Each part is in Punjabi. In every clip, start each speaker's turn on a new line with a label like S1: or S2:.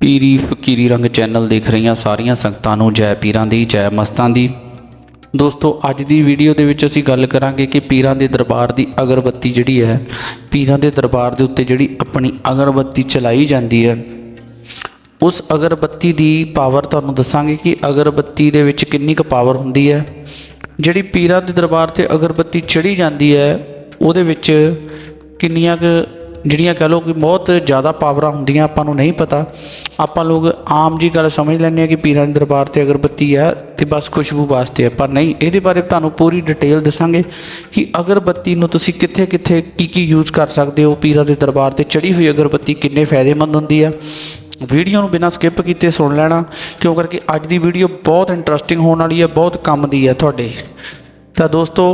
S1: ਪੀਰੀ ਫਕੀਰੀ ਰੰਗ ਚੈਨਲ ਦੇਖ ਰਹੀਆਂ ਸਾਰੀਆਂ ਸੰਗਤਾਂ ਨੂੰ ਜੈ ਪੀਰਾਂ ਦੀ, ਜੈ ਮਸਤਾਂ ਦੀ। ਦੋਸਤੋ, ਅੱਜ ਦੀ ਵੀਡੀਓ ਦੇ ਵਿੱਚ ਅਸੀਂ ਗੱਲ ਕਰਾਂਗੇ ਕਿ ਪੀਰਾਂ ਦੇ ਦਰਬਾਰ ਦੀ ਅਗਰਬੱਤੀ ਜਿਹੜੀ ਹੈ, ਪੀਰਾਂ ਦੇ ਦਰਬਾਰ ਦੇ ਉੱਤੇ ਜਿਹੜੀ ਆਪਣੀ ਅਗਰਬੱਤੀ ਚਲਾਈ ਜਾਂਦੀ ਹੈ, ਉਸ ਅਗਰਬੱਤੀ ਦੀ ਪਾਵਰ ਤੁਹਾਨੂੰ ਦੱਸਾਂਗੇ ਕਿ ਅਗਰਬੱਤੀ ਦੇ ਵਿੱਚ ਕਿੰਨੀ ਕੁ ਪਾਵਰ ਹੁੰਦੀ ਹੈ। ਜਿਹੜੀ ਪੀਰਾਂ ਦੇ ਦਰਬਾਰ ਤੇ ਅਗਰਬੱਤੀ ਚੜੀ ਜਾਂਦੀ ਹੈ, ਉਹਦੇ ਵਿੱਚ ਕਿੰਨੀਆਂ ਕੁ ਜਿਹੜੀਆਂ ਕਹ ਲਓ ਕਿ ਬਹੁਤ ਜ਼ਿਆਦਾ ਪਾਵਰਾਂ ਹੁੰਦੀਆਂ ਆਪਾਂ ਨੂੰ ਨਹੀਂ ਪਤਾ, ਆਪਾਂ ਲੋਕ ਆਮ ਜੀ ਗੱਲ ਸਮਝ ਲੈਂਦੇ ਆ ਕਿ ਪੀਰਾਂ ਦੇ ਦਰਬਾਰ ਤੇ ਅਗਰਬੱਤੀ ਹੈ ਤੇ ਬਸ ਖੁਸ਼ਬੂ ਵਾਸਤੇ ਆ ਪਰ ਨਹੀਂ, ਇਹਦੇ ਬਾਰੇ ਤੁਹਾਨੂੰ ਪੂਰੀ ਡਿਟੇਲ ਦੱਸਾਂਗੇ ਕਿ ਅਗਰਬੱਤੀ ਨੂੰ ਤੁਸੀਂ ਕਿੱਥੇ ਕਿੱਥੇ ਕੀ ਕੀ ਯੂਜ਼ ਕਰ ਸਕਦੇ ਹੋ, ਪੀਰਾਂ ਦੇ ਦਰਬਾਰ ਤੇ ਚੜੀ ਹੋਈ ਅਗਰਬੱਤੀ ਕਿੰਨੇ ਫਾਇਦੇਮੰਦ ਹੁੰਦੀ ਆ ਵੀਡੀਓ ਨੂੰ ਬਿਨਾਂ ਸਕਿਪ ਕੀਤੇ ਸੁਣ ਲੈਣਾ, ਕਿਉਂ ਕਰਕੇ ਅੱਜ ਦੀ ਵੀਡੀਓ ਬਹੁਤ ਇੰਟਰਸਟਿੰਗ ਹੋਣ ਵਾਲੀ ਹੈ, ਬਹੁਤ ਕੰਮ ਦੀ ਹੈ ਤੁਹਾਡੇ। ਤਾਂ ਦੋਸਤੋ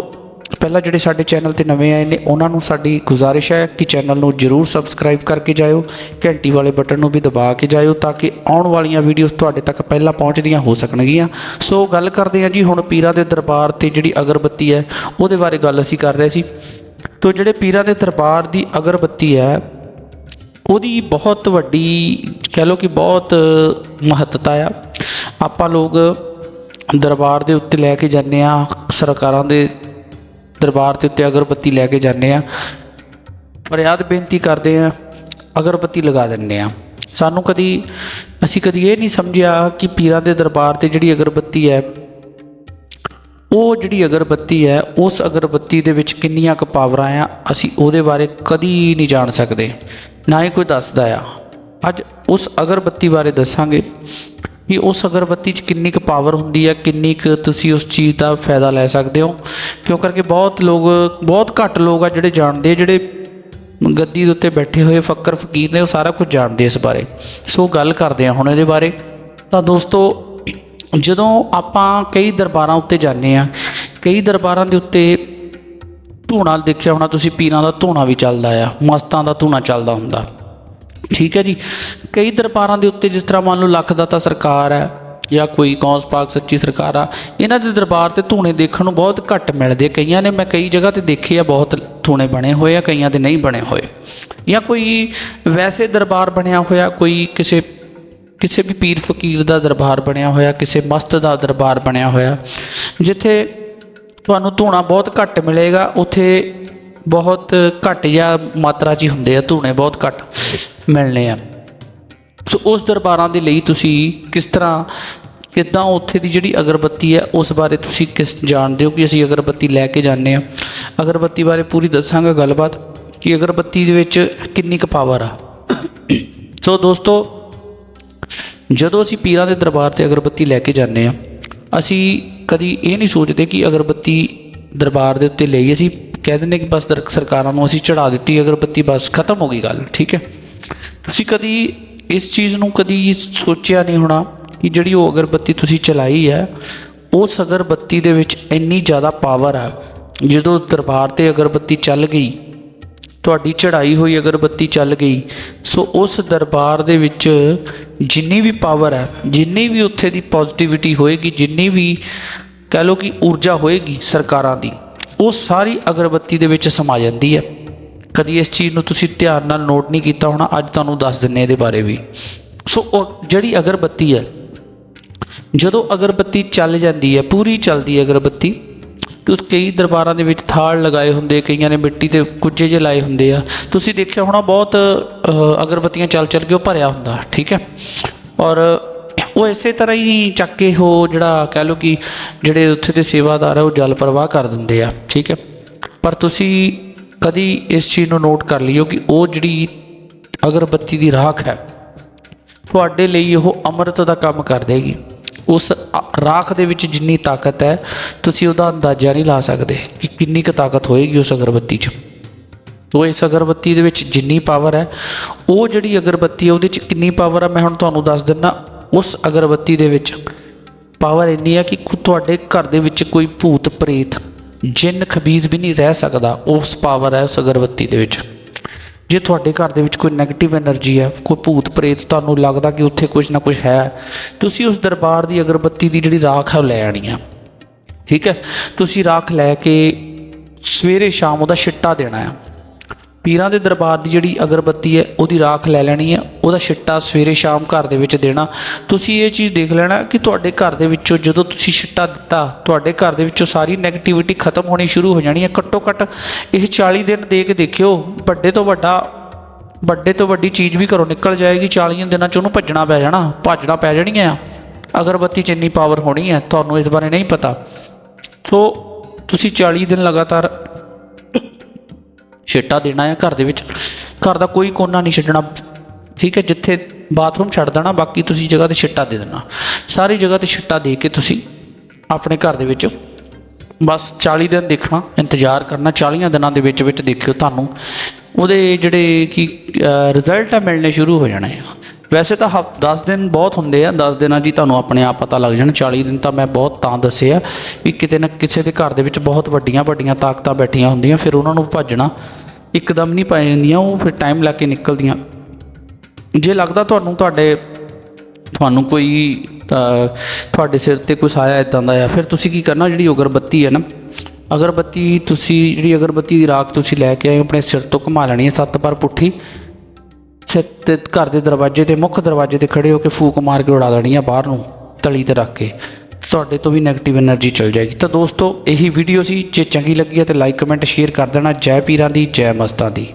S1: ਪਹਿਲਾਂ ਜਿਹੜੇ ਸਾਡੇ ਚੈਨਲ ਤੇ ਨਵੇਂ ਆਏ ਨੇ, ਉਹਨਾਂ ਨੂੰ ਸਾਡੀ ਗੁਜ਼ਾਰਿਸ਼ ਹੈ ਕਿ ਚੈਨਲ ਨੂੰ ਜਰੂਰ ਸਬਸਕ੍ਰਾਈਬ ਕਰਕੇ ਜਾਇਓ, ਘੰਟੀ ਵਾਲੇ ਬਟਨ ਨੂੰ ਵੀ ਦਬਾ ਕੇ ਜਾਇਓ ਤਾਂ ਕਿ ਆਉਣ ਵਾਲੀਆਂ ਵੀਡੀਓਜ਼ ਤੁਹਾਡੇ ਤੱਕ ਪਹਿਲਾਂ ਪਹੁੰਚਦੀਆਂ ਹੋ ਸਕਣਗੀਆਂ। ਸੋ ਗੱਲ ਕਰਦੇ ਹਾਂ ਜੀ ਹੁਣ ਪੀਰਾਂ ਦੇ ਦਰਬਾਰ ਤੇ ਜਿਹੜੀ ਅਗਰਬੱਤੀ ਹੈ, ਉਹਦੇ ਬਾਰੇ ਗੱਲ ਅਸੀਂ ਕਰ ਰਹੇ ਸੀ। ਤੋ ਜਿਹੜੇ ਪੀਰਾਂ ਦੇ ਦਰਬਾਰ ਦੀ ਅਗਰਬੱਤੀ ਹੈ, ਉਹਦੀ ਬਹੁਤ ਵੱਡੀ ਕਹਿ ਲਓ ਕਿ ਬਹੁਤ ਮਹੱਤਤਾ ਆ। ਆਪਾਂ ਲੋਕ ਦਰਬਾਰ ਦੇ ਉੱਤੇ ਲੈ ਕੇ ਜਾਂਦੇ ਆ ਸਰਕਾਰਾਂ ਦੇ ਦਰਬਾਰ ਦੇ ਉੱਤੇ ਅਗਰਬੱਤੀ ਲੈ ਕੇ ਜਾਂਦੇ ਆ। ਫਰਿਆਦ ਬੇਨਤੀ ਕਰਦੇ ਆ, ਅਗਰਬੱਤੀ ਲਗਾ ਦਿੰਦੇ ਆ। ਸਾਨੂੰ ਕਦੀ, ਅਸੀਂ ਕਦੀ ਇਹ ਨਹੀਂ ਸਮਝਿਆ ਕਿ ਪੀਰਾਂ ਦੇ ਦਰਬਾਰ ਤੇ ਜਿਹੜੀ ਅਗਰਬੱਤੀ ਹੈ, ਉਹ ਜਿਹੜੀ ਅਗਰਬੱਤੀ ਹੈ, ਉਸ ਅਗਰਬੱਤੀ ਦੇ ਵਿੱਚ ਕਿੰਨੀਆਂ ਕੁ ਪਾਵਰਾਂ ਆ, ਅਸੀਂ ਉਹਦੇ ਬਾਰੇ ਕਦੀ ਨਹੀਂ ਜਾਣ ਸਕਦੇ। ਨਾ ਹੀ ਕੋਈ ਦੱਸਦਾ ਆ। ਅੱਜ ਉਸ ਅਗਰਬੱਤੀ ਬਾਰੇ ਦੱਸਾਂਗੇ। ਵੀ ਉਸ ਅਗਰਬੱਤੀ 'ਚ ਕਿੰਨੀ ਕੁ ਪਾਵਰ ਹੁੰਦੀ ਹੈ, ਕਿੰਨੀ ਕੁ ਤੁਸੀਂ ਉਸ ਚੀਜ਼ ਦਾ ਫਾਇਦਾ ਲੈ ਸਕਦੇ ਹੋ। ਕਿਉਂ ਕਰਕੇ ਬਹੁਤ ਲੋਕ, ਬਹੁਤ ਘੱਟ ਲੋਕ ਆ ਜਿਹੜੇ ਜਾਣਦੇ ਆ, ਜਿਹੜੇ ਗੱਦੀ ਦੇ ਉੱਤੇ ਬੈਠੇ ਹੋਏ, ਫੱਕਰ, ਫਕੀਰ ਨੇ, ਉਹ ਸਾਰਾ ਕੁਝ ਜਾਣਦੇ ਇਸ ਬਾਰੇ। ਸੋ ਗੱਲ ਕਰਦੇ ਆ ਹੁਣ ਇਹਦੇ ਬਾਰੇ। ਤਾਂ ਦੋਸਤੋ, ਜਦੋਂ ਆਪਾਂ ਕਈ ਦਰਬਾਰਾਂ ਉੱਤੇ ਜਾਂਦੇ ਆ ਕਈ ਦਰਬਾਰਾਂ ਦੇ ਉੱਤੇ ਧੂਣਾ ਦੇਖਿਆ ਹੋਣਾ ਤੁਸੀਂ, ਪੀਰਾਂ ਦਾ ਧੂਣਾ ਵੀ ਚੱਲਦਾ ਆ, ਮਸਤਾਂ ਦਾ ਧੂਣਾ ਚੱਲਦਾ ਹੁੰਦਾ। ਠੀਕ ਹੈ ਜੀ। ਕਈ ਦਰਬਾਰਾਂ ਦੇ ਉੱਤੇ ਜਿਸ ਤਰ੍ਹਾਂ ਮੰਨ ਲਓ ਲੱਖ ਦਾ ਤਾਂ ਸਰਕਾਰ ਹੈ ਜਾਂ ਕੋਈ ਕੌਂਸ ਪਾਕ ਸੱਚੀ ਸਰਕਾਰ ਆ, ਇਹਨਾਂ ਦੇ ਦਰਬਾਰ ਤੇ ਧੂਣੇ ਦੇਖਣ ਨੂੰ ਬਹੁਤ ਘੱਟ ਮਿਲਦੇ ਕਈਆਂ ਨੇ ਮੈਂ ਕਈ ਜਗ੍ਹਾ ਤੇ ਦੇਖੇ ਆ, ਬਹੁਤ ਧੂਣੇ ਬਣੇ ਹੋਏ ਆ, ਕਈਆਂ ਦੇ ਨਹੀਂ ਬਣੇ ਹੋਏ। ਜਾਂ ਕੋਈ ਵੈਸੇ ਦਰਬਾਰ ਬਣਿਆ ਹੋਇਆ, ਕੋਈ ਕਿਸੇ ਕਿਸੇ ਵੀ ਪੀਰ ਫਕੀਰ ਦਾ ਦਰਬਾਰ ਬਣਿਆ ਹੋਇਆ, ਕਿਸੇ ਮਸਤ ਦਾ ਦਰਬਾਰ ਬਣਿਆ ਹੋਇਆ, ਜਿੱਥੇ ਤੁਹਾਨੂੰ ਧੂਣਾ ਬਹੁਤ ਘੱਟ ਮਿਲੇਗਾ, ਉੱਥੇ ਬਹੁਤ ਘੱਟ ਜਾਂ ਮਾਤਰਾ 'ਚ ਹੀ ਹੁੰਦੇ ਆ ਧੂਣੇ, ਬਹੁਤ ਘੱਟ ਮਿਲਣੇ ਆ। ਸੋ ਉਸ ਦਰਬਾਰਾਂ ਦੇ ਲਈ ਤੁਸੀਂ ਕਿਸ ਤਰ੍ਹਾਂ, ਕਿੱਦਾਂ ਉੱਥੇ ਦੀ ਜਿਹੜੀ ਅਗਰਬੱਤੀ ਹੈ, ਉਸ ਬਾਰੇ ਤੁਸੀਂ ਕਿਸ ਜਾਣਦੇ ਹੋ ਕਿ ਅਸੀਂ ਅਗਰਬੱਤੀ ਲੈ ਕੇ ਜਾਂਦੇ ਆ ਅਗਰਬੱਤੀ ਬਾਰੇ ਪੂਰੀ ਦੱਸਾਂਗਾ ਗੱਲਬਾਤ ਕਿ ਅਗਰਬੱਤੀ ਦੇ ਵਿੱਚ ਕਿੰਨੀ ਕੁ ਪਾਵਰ ਆ। ਸੋ ਦੋਸਤੋ, ਜਦੋਂ ਅਸੀਂ ਪੀਰਾਂ ਦੇ ਦਰਬਾਰ ਤੇ ਅਗਰਬੱਤੀ ਲੈ ਕੇ ਜਾਂਦੇ ਆ ਅਸੀਂ ਕਦੀ ਇਹ ਨਹੀਂ ਸੋਚਦੇ ਕਿ ਅਗਰਬੱਤੀ ਦਰਬਾਰ ਦੇ ਉੱਤੇ ਲਈ ਅਸੀਂ ਕਹਿ ਦਿੰਦੇ ਕਿ ਬਸ ਦਰ- ਸਰਕਾਰਾਂ ਨੂੰ ਅਸੀਂ ਚੜਾ ਦਿੱਤੀ, ਅਗਰਬੱਤੀ ਬਸ ਖਤਮ ਹੋ ਗਈ ਗੱਲ, ਠੀਕ ਹੈ? ਤੁਸੀਂ ਕਦੀ ਇਸ ਚੀਜ਼ ਨੂੰ ਕਦੀ ਸੋਚਿਆ ਨਹੀਂ ਹੋਣਾ ਕਿ ਜਿਹੜੀ ਉਹ ਅਗਰਬੱਤੀ ਤੁਸੀਂ ਚਲਾਈ ਹੈ, ਉਸ ਅਗਰਬੱਤੀ ਦੇ ਵਿੱਚ ਇੰਨੀ ਜ਼ਿਆਦਾ ਪਾਵਰ ਆ ਜਦੋਂ ਦਰਬਾਰ ਤੇ ਅਗਰਬੱਤੀ ਚੱਲ ਗਈ, ਤੁਹਾਡੀ ਚੜਾਈ ਹੋਈ ਅਗਰਬੱਤੀ ਚੱਲ ਗਈ, ਸੋ ਉਸ ਦਰਬਾਰ ਦੇ ਵਿੱਚ ਜਿੰਨੀ ਵੀ ਪਾਵਰ ਹੈ, ਜਿੰਨੀ ਵੀ ਉੱਥੇ ਦੀ ਪੋਜ਼ਿਟਿਵਿਟੀ ਹੋਏਗੀ, ਜਿੰਨੀ ਵੀ ਕਹ ਲਓ ਕਿ ਊਰਜਾ ਹੋਏਗੀ ਸਰਕਾਰਾਂ ਦੀ ਉਹ ਸਾਰੀ ਅਗਰਬੱਤੀ ਦੇ ਵਿੱਚ ਸਮਾ ਜਾਂਦੀ ਹੈ। ਕਦੀ ਇਸ ਚੀਜ਼ ਨੂੰ ਤੁਸੀਂ ਧਿਆਨ ਨਾਲ ਨੋਟ ਨਹੀਂ ਕੀਤਾ ਹੋਣਾ, ਅੱਜ ਤੁਹਾਨੂੰ ਦੱਸ ਦਿੰਨੇ ਇਹਦੇ ਬਾਰੇ ਵੀ। ਸੋ ਉਹ ਜਿਹੜੀ ਅਗਰਬੱਤੀ ਹੈ, ਜਦੋਂ ਅਗਰਬੱਤੀ ਚੱਲ ਜਾਂਦੀ ਹੈ, ਪੂਰੀ ਚੱਲਦੀ ਹੈ ਅਗਰਬੱਤੀ ਉਸ ਕਈ ਦਰਬਾਰਾਂ ਦੇ ਵਿੱਚ ਥਾਲ ਲਗਾਏ ਹੁੰਦੇ, ਕਈਆਂ ਨੇ ਮਿੱਟੀ ਦੇ ਕੁੱਜੇ ਜਿਹੇ ਲਾਏ ਹੁੰਦੇ ਆ। ਤੁਸੀਂ ਦੇਖਿਆ ਹੋਣਾ, ਬਹੁਤ ਅਗਰਬੱਤੀਆਂ ਚੱਲ ਚੱਲ ਕੇ ਉਹ ਭਰਿਆ ਹੁੰਦਾ, ਠੀਕ ਹੈ? ਔਰ ਉਹ ਇਸੇ ਤਰ੍ਹਾਂ ਹੀ ਚੱਕ ਕੇ ਉਹ ਜਿਹੜਾ ਕਹਿ ਲਓ ਕਿ ਜਿਹੜੇ ਉੱਥੇ ਦੇ ਸੇਵਾਦਾਰ ਆ, ਉਹ ਜਲ ਪ੍ਰਵਾਹ ਕਰ ਦਿੰਦੇ ਆ, ਠੀਕ ਹੈ? ਪਰ ਤੁਸੀਂ ਕਦੀ ਇਸ ਚੀਜ਼ ਨੂੰ ਨੋਟ ਕਰ ਲਿਓ ਕਿ ਉਹ ਜਿਹੜੀ ਅਗਰਬੱਤੀ ਦੀ ਰਾਖ ਹੈ, ਤੁਹਾਡੇ ਲਈ ਉਹ ਅੰਮ੍ਰਿਤ ਦਾ ਕੰਮ ਕਰ ਦੇਗੀ। ਉਸ ਰਾਖ ਦੇ ਵਿੱਚ ਜਿੰਨੀ ਤਾਕਤ ਹੈ, ਤੁਸੀਂ ਉਹਦਾ ਅੰਦਾਜ਼ਾ ਨਹੀਂ ਲਾ ਸਕਦੇ ਕਿ ਕਿੰਨੀ ਕੁ ਤਾਕਤ ਹੋਏਗੀ ਉਸ ਅਗਰਬੱਤੀ 'ਚ। ਤੋ ਇਸ ਅਗਰਬੱਤੀ ਦੇ ਵਿੱਚ ਜਿੰਨੀ ਪਾਵਰ ਹੈ, ਉਹ ਜਿਹੜੀ ਅਗਰਬੱਤੀ ਹੈ, ਉਹਦੇ 'ਚ ਕਿੰਨੀ ਪਾਵਰ ਹੈ ਮੈਂ ਹੁਣ ਤੁਹਾਨੂੰ ਦੱਸ ਦਿੰਦਾ ਉਸ ਅਗਰਬੱਤੀ ਦੇ ਵਿੱਚ। ਪਾਵਰ ਇੰਨੀ ਹੈ ਕਿ ਤੁਹਾਡੇ ਘਰ ਦੇ ਵਿੱਚ ਕੋਈ ਭੂਤ ਪ੍ਰੇਤ, ਜਿੰਨ ਖਬੀਜ਼ ਵੀ ਨਹੀਂ ਰਹਿ ਸਕਦਾ, ਉਸ ਪਾਵਰ ਹੈ ਉਸ ਅਗਰਬੱਤੀ ਦੇ ਵਿੱਚ। ਜੇ ਤੁਹਾਡੇ ਘਰ ਦੇ ਵਿੱਚ ਕੋਈ ਨੈਗੇਟਿਵ એનર્ਜੀ ਹੈ ਕੋਈ ਭੂਤ ਪ੍ਰੇਤ, ਤੁਹਾਨੂੰ ਲੱਗਦਾ ਕਿ ਉੱਥੇ ਕੁਝ ਨਾ ਕੁਝ ਹੈ, ਤੁਸੀਂ ਉਸ ਦਰਬਾਰ ਦੀ ਅਗਰਬੱਤੀ ਦੀ ਜਿਹੜੀ ਰਾਖ ਹੈ ਉਹ ਲੈ ਆਣੀ ਹੈ ਠੀਕ ਹੈ? ਤੁਸੀਂ ਰਾਖ ਲੈ ਕੇ ਸਵੇਰੇ ਸ਼ਾਮ ਉਹਦਾ ਛਿੱਟਾ ਦੇਣਾ ਹੈ ਪੀਰਾਂ ਦੇ ਦਰਬਾਰ ਦੀ ਜਿਹੜੀ ਅਗਰਬੱਤੀ ਹੈ, ਉਹਦੀ ਰਾਖ ਲੈ ਲੈਣੀ ਹੈ, ਉਹਦਾ ਛਿੱਟਾ ਸਵੇਰੇ ਸ਼ਾਮ ਘਰ ਦੇ ਵਿੱਚ ਦੇਣਾ। ਤੁਸੀਂ ਇਹ ਚੀਜ਼ ਦੇਖ ਲੈਣਾ ਕਿ ਤੁਹਾਡੇ ਘਰ ਦੇ ਵਿੱਚੋਂ ਜਦੋਂ ਤੁਸੀਂ ਛਿੱਟਾ ਦਿੱਤਾ, ਤੁਹਾਡੇ ਘਰ ਦੇ ਵਿੱਚੋਂ ਸਾਰੀ 네ਗੇਟਿਵਿਟੀ ਖਤਮ ਹੋਣੀ ਸ਼ੁਰੂ ਹੋ ਜਾਣੀ ਹੈ। ਘੱਟੋ ਘੱਟ ਇਹ 40 ਦਿਨ ਦੇ ਕੇ ਦੇਖਿਓ, ਵੱਡੇ ਤੋਂ ਵੱਡਾ, ਵੱਡੇ ਤੋਂ ਵੱਡੀ ਚੀਜ਼ ਵੀ ਘਰੋਂ ਨਿਕਲ ਜਾਏਗੀ। 40 ਦਿਨਾਂ ਚ ਉਹਨੂੰ ਭੱਜਣਾ ਪੈ ਜਾਣਾ, ਭੱਜਣਾ ਪੈ ਜਾਣੀਆਂ ਆ। ਅਗਰਬੱਤੀ ਚ ਇੰਨੀ ਪਾਵਰ ਹੋਣੀ ਹੈ, ਤੁਹਾਨੂੰ ਇਸ ਬਾਰੇ ਨਹੀਂ ਪਤਾ। ਸੋ, ਤੁਸੀਂ 40 ਦਿਨ ਲਗਾਤਾਰ ਛਿੱਟਾ ਦੇਣਾ ਹੈ ਘਰ ਦੇ ਵਿੱਚ। ਘਰ ਦਾ ਕੋਈ ਕੋਨਾ ਨਹੀਂ ਛੱਡਣਾ। ਠੀਕ ਹੈ, ਜਿੱਥੇ ਬਾਥਰੂਮ ਛੱਡ ਦੇਣਾ, ਬਾਕੀ ਤੁਸੀਂ ਜਗ੍ਹਾ ਤੇ ਛਿੱਟਾ ਦੇ ਦੇਣਾ। ਸਾਰੀ ਜਗ੍ਹਾ ਤੇ ਛਿੱਟਾ ਦੇ ਕੇ ਤੁਸੀਂ ਆਪਣੇ ਘਰ ਦੇ ਵਿੱਚ ਬਸ 40 ਦਿਨ ਦੇਖਣਾ, ਇੰਤਜ਼ਾਰ ਕਰਨਾ 40 ਦਿਨਾਂ ਦੇ ਵਿੱਚ ਵਿੱਚ ਦੇਖਿਓ ਤੁਹਾਨੂੰ। ਉਹਦੇ ਜਿਹੜੇ ਕੀ ਰਿਜ਼ਲਟ ਆ ਮਿਲਣੇ ਸ਼ੁਰੂ ਹੋ ਜਾਣੇ ਆ। ਵੈਸੇ ਤਾਂ ਹਫ 10 ਦਿਨ ਬਹੁਤ ਹੁੰਦੇ ਆ 10 ਦਿਨਾਂ ਜੀ ਤੁਹਾਨੂੰ ਆਪਣੇ ਆਪ ਪਤਾ ਲੱਗ ਜਾਣ 40 ਦਿਨ ਤਾਂ ਮੈਂ ਬਹੁਤ ਤਾਂ ਦੱਸਿਆ ਵੀ ਕਿਤੇ ਨਾ ਕਿਸੇ ਦੇ ਘਰ ਦੇ ਵਿੱਚ ਬਹੁਤ ਵੱਡੀਆਂ ਵੱਡੀਆਂ ਤਾਕਤਾਂ ਬੈਠੀਆਂ ਹੁੰਦੀਆਂ ਫਿਰ ਉਹਨਾਂ ਨੂੰ ਭੱਜਣਾ ਇੱਕਦਮ ਨਹੀਂ ਪੈ ਜਾਂਦੀਆਂ ਉਹ ਫਿਰ ਟਾਈਮ ਲਾ ਕੇ ਨਿਕਲਦੀਆਂ। ਜੇ ਲੱਗਦਾ ਤੁਹਾਨੂੰ ਤੁਹਾਡੇ ਤੁਹਾਨੂੰ ਕੋਈ ਤੁਹਾਡੇ ਸਿਰ ਤੇ ਕੋਈ ਸਾਇਆ ਇਦਾਂ ਦਾ ਆ ਫਿਰ ਤੁਸੀਂ ਕੀ ਕਰਨਾ ਜਿਹੜੀ ਅਗਰਬੱਤੀ ਹੈ ਨਾ ਅਗਰਬੱਤੀ ਤੁਸੀਂ ਜਿਹੜੀ ਅਗਰਬੱਤੀ ਦੀ ਰਾਖ ਤੁਸੀਂ ਲੈ ਕੇ ਆਏ ਹੋ, ਆਪਣੇ ਸਿਰ ਤੋਂ ਘੁਮਾ ਲੈਣੀ ਹੈ ਸੱਤ ਵਾਰ ਪੁੱਠੀ ਸਿੱਧੇ ਘਰ ਦੇ ਦਰਵਾਜ਼ੇ ਤੇ ਮੁੱਖ ਦਰਵਾਜ਼ੇ ਤੇ ਖੜੇ ਹੋ ਕੇ ਫੂਕ ਮਾਰ ਕੇ ਉਡਾ ਦੇਣੀ ਆ ਬਾਹਰ ਨੂੰ, ਤਲੀ ਤੇ ਰੱਖ ਕੇ। ਤੁਹਾਡੇ ਤੋਂ ਵੀ ਨੈਗੇਟਿਵ એનર્ਜੀ ਚਲ ਜਾਏਗੀ। ਤਾਂ ਦੋਸਤੋ, ਇਹੀ ਵੀਡੀਓ ਸੀ। ਜੇ ਚੰਗੀ ਲੱਗੀ ਹੈ ਤੇ ਲਾਈਕ ਕਮੈਂਟ ਸ਼ੇਅਰ ਕਰ ਦੇਣਾ। ਜੈ ਪੀਰਾਂ ਦੀ, ਜੈ ਮਸਤਾਂ ਦੀ।